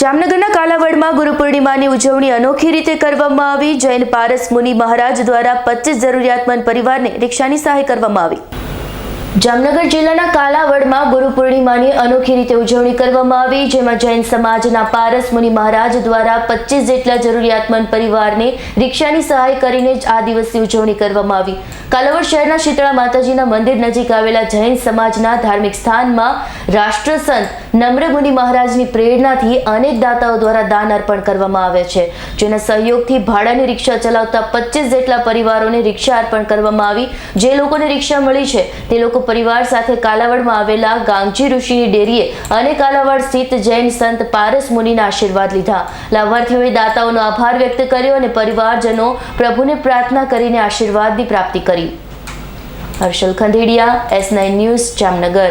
જામનગરના કાલાવડમાં ગુરુ પૂર્ણિમાની ઉજવણી અનોખી રીતે કરવામાં આવી. જૈન પારસ મુનિ મહારાજ દ્વારા પચીસ જરૂરિયાતમંદ પરિવારને રિક્ષાની સહાય કરવામાં આવી. જામનગર જિલ્લાના કાલાવડમાં ગુરુ પૂર્ણિમાની અનોખી રીતે ઉજવણી કરવામાં આવી, જેમાં જૈન સમાજના પારસ મુનિ મહારાજ દ્વારા પચીસ જેટલા જરૂરિયાતમંદ પરિવારને રિક્ષાની સહાય કરીને જ આ દિવસની ઉજવણી કરવામાં આવી. કાલાવડ શહેરના શીતળા માતાજીના મંદિર નજીક આવેલા જૈન સમાજના ધાર્મિક સ્થાનમાં રાષ્ટ્રસંત નમ્ર મુનિ મહારાજની પ્રેરણાથી અનેક દાતાઓ દ્વારા દાન અર્પણ કરવામાં આવે છે, જેના સહયોગથી ભાડાની રિક્ષા ચલાવતા પચીસ જેટલા પરિવારોને રિક્ષા અર્પણ કરવામાં આવી. જે લોકોને રિક્ષા મળી છે, તે લોકો પરિવાર સાથે કાલાવડમાં આવેલા ગાંગજી ઋષિની ડેરીએ અને કાલાવડ સ્થિત જૈન સંત પારસ મુનિના આશીર્વાદ લીધા. લાભાર્થીઓએ દાતાઓનો આભાર વ્યક્ત કર્યો અને પરિવારજનો પ્રભુને પ્રાર્થના કરીને આશીર્વાદની પ્રાપ્તિ કરી. Harshal Khandediya, S nine news, Jamnagar.